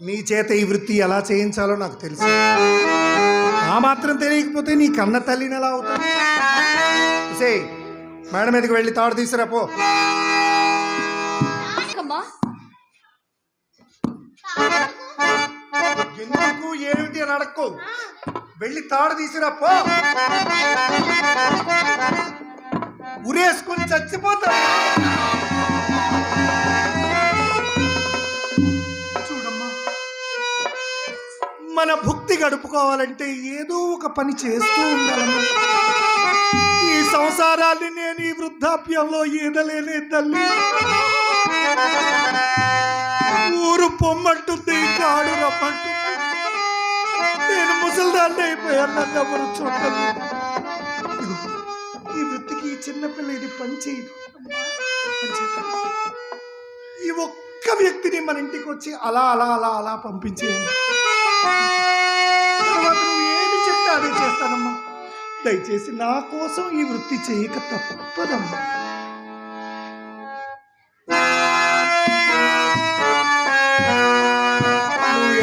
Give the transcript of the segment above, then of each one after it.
నీ చేత ఈ వృత్తి ఎలా చేయించాలో నాకు తెలుసు. ఆ మాత్రం తెలియకపోతే నీ కన్న తల్లిని ఎలా అవుతా సే మేడం మీదకి వెళ్ళి తాడు తీసురా పో. ఎందుకు ఏమిటి అని అడక్కు. వెళ్ళి తాడు తీసిరా పో. ఉరేసుకుని చచ్చిపోతా గడుపుకోవాలంటే ఏదో ఒక పని చేస్తూ ఉండాలి ఈ సంసారాన్ని నేను ఈ వృద్ధాప్యంలో ఈదలేనే తల్లి. ఊరు పొమ్మంటుంది కాడు రమ్మంటుంది. నేను ముసలిదాన్ని అయిపోయాను నన్ను ఎవరు చూడాలి ఈ వృత్తికి ఈ చిన్నపిల్ల ఇది పని చేయదు. పని చేయదు. ఈ ఒక్క వ్యక్తిని మన ఇంటికి వచ్చి అలా అలా అలా అలా పంపించేయండి. తర్వాత నువ్వు ఏది చెప్తే అదే చేస్తానమ్మా. దయచేసి నా కోసం ఈ వృత్తి చేయక తప్పదమ్మా.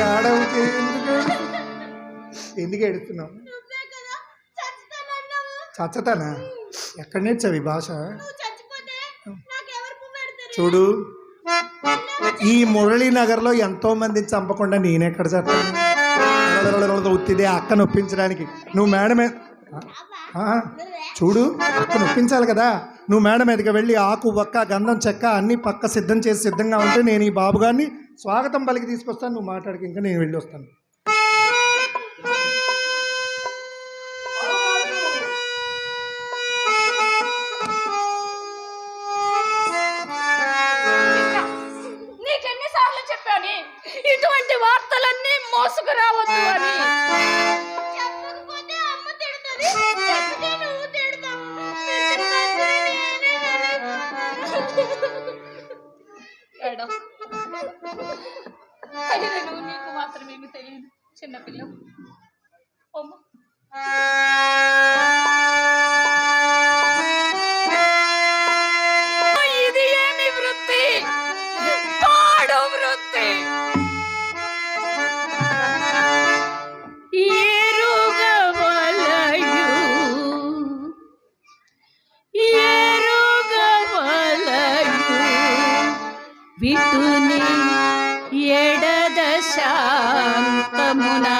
ఏడవుతే ఎందుకు? చచ్చిపోతానన్నావు చచ్చతానా? ఎక్కడ నేర్చావు ఈ భాష? చూడు. ఈ మురళీనగర్లో ఎంతో మందిని చంపకుండా నేనెక్కడ చేస్తాను? ఉత్తిదే అక్క నొప్పించడానికి. నువ్వు మేడమే చూడు అక్క నొప్పించాలి కదా. నువ్వు మేడం మీదకి వెళ్ళి ఆకు ఒక్క గంధం చెక్క అన్ని పక్క సిద్ధం చేసి సిద్ధంగా ఉంటే నేను ఈ బాబు గారిని స్వాగతం పలికి తీసుకొస్తాను. నువ్వు మాట్లాడికి ఇంకా నేను వెళ్ళి వస్తాను. ఇటువంటి వార్తలన్నీ మోసుకురావద్దు అని. నీకు మాత్రమేమి తెలియదు చిన్నపిల్ల. అమ్మ. విటుని ఎడద శాంతమునా.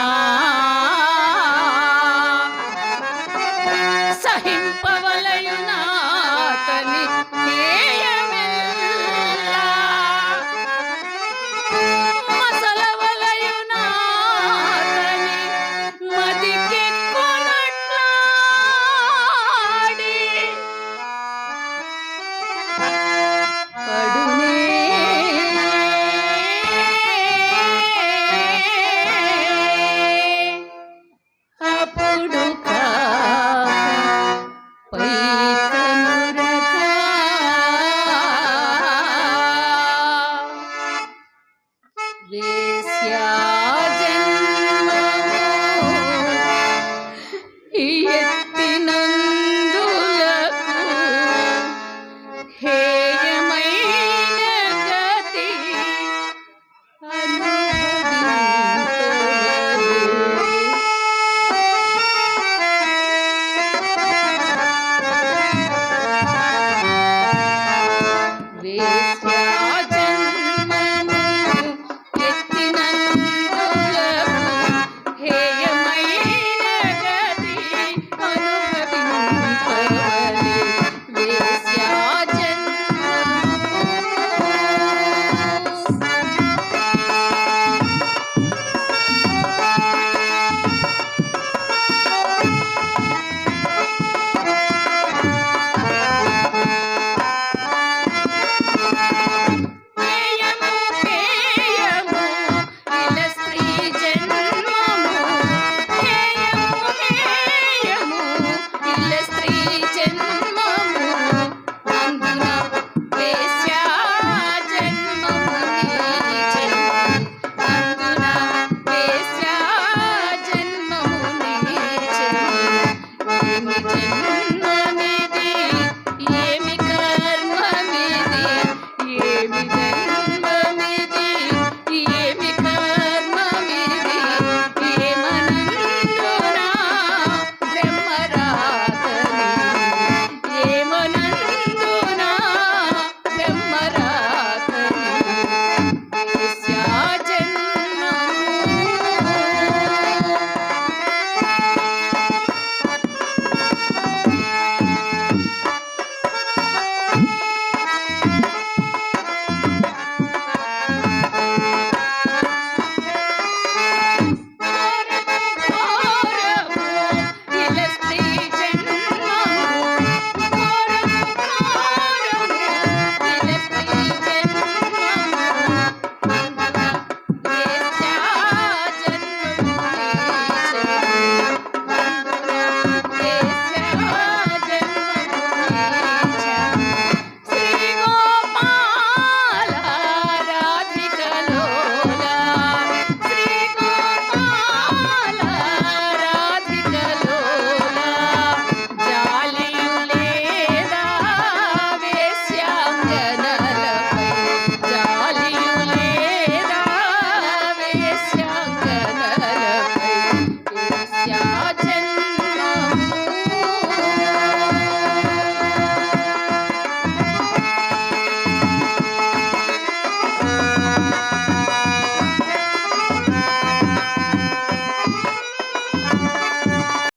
Grace, yeah.